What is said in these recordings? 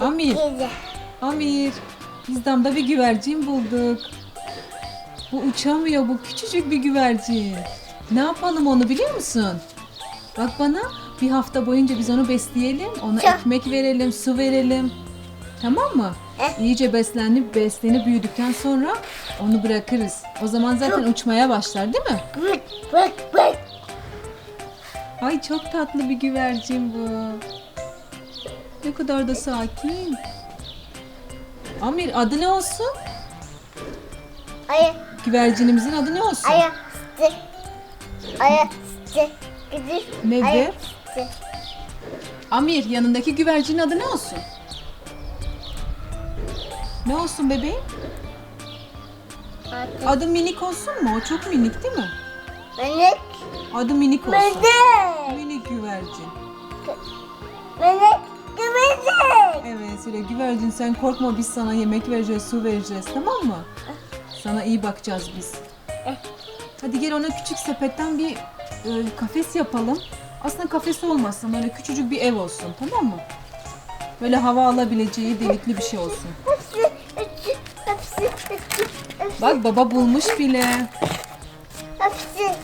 Amir. Amir. Biz damda bir güvercin bulduk. Bu uçamıyor, bu küçücük bir güvercin. Ne yapalım onu biliyor musun? Bak bana bir hafta boyunca biz onu besleyelim. Ona Çok. ekmek verelim, su verelim. Tamam mı? Eh. İyice beslenip beslenip büyüdükten sonra onu bırakırız. O zaman zaten uçmaya başlar değil mi? Bık bık bık. Ay çok tatlı bir güvercin bu. Ne kadar da sakin. Amir adı ne olsun? Aya Güvercinimizin adı ne olsun? Aya sık. Gidip. Sık. Amir yanındaki güvercinin adı ne olsun? Ne olsun bebeğim? Adı minik olsun mu? O çok minik değil mi? Melek. Adı minik olsun. Melek. Minik güvercin. Melek. Söyle güvercin sen korkma biz sana yemek vereceğiz, su vereceğiz tamam mı? Sana iyi bakacağız biz. Hadi gel ona küçük sepetten bir e, kafes yapalım. Aslında kafes olmasın böyle küçücük bir ev olsun tamam mı? Böyle hava alabileceği delikli bir şey olsun. Hepsi. Hepsi. Hepsi. Hepsi. Hepsi. Bak baba bulmuş bile. Hepsi.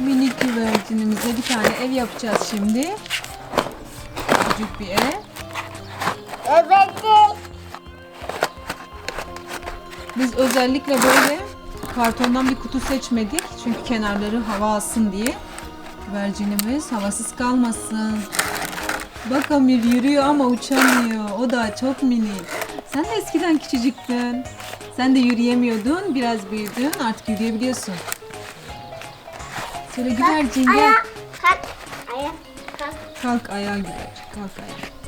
Minik güvercinimize bir tane ev yapacağız şimdi. Küçücük bir ev. Evet. Biz özellikle böyle kartondan bir kutu seçmedik. Çünkü kenarları hava alsın diye. Güvercinimiz havasız kalmasın. Bak Amir yürüyor ama uçamıyor. O da çok minik. Sen de eskiden küçücüktün. Sen de yürüyemiyordun. Biraz büyüdün. Artık yürüyebiliyorsun. Söyle güvercin gel. Aya. Kalk. Aya. Kalk. Ayağa güvercin. Kalk ayağa.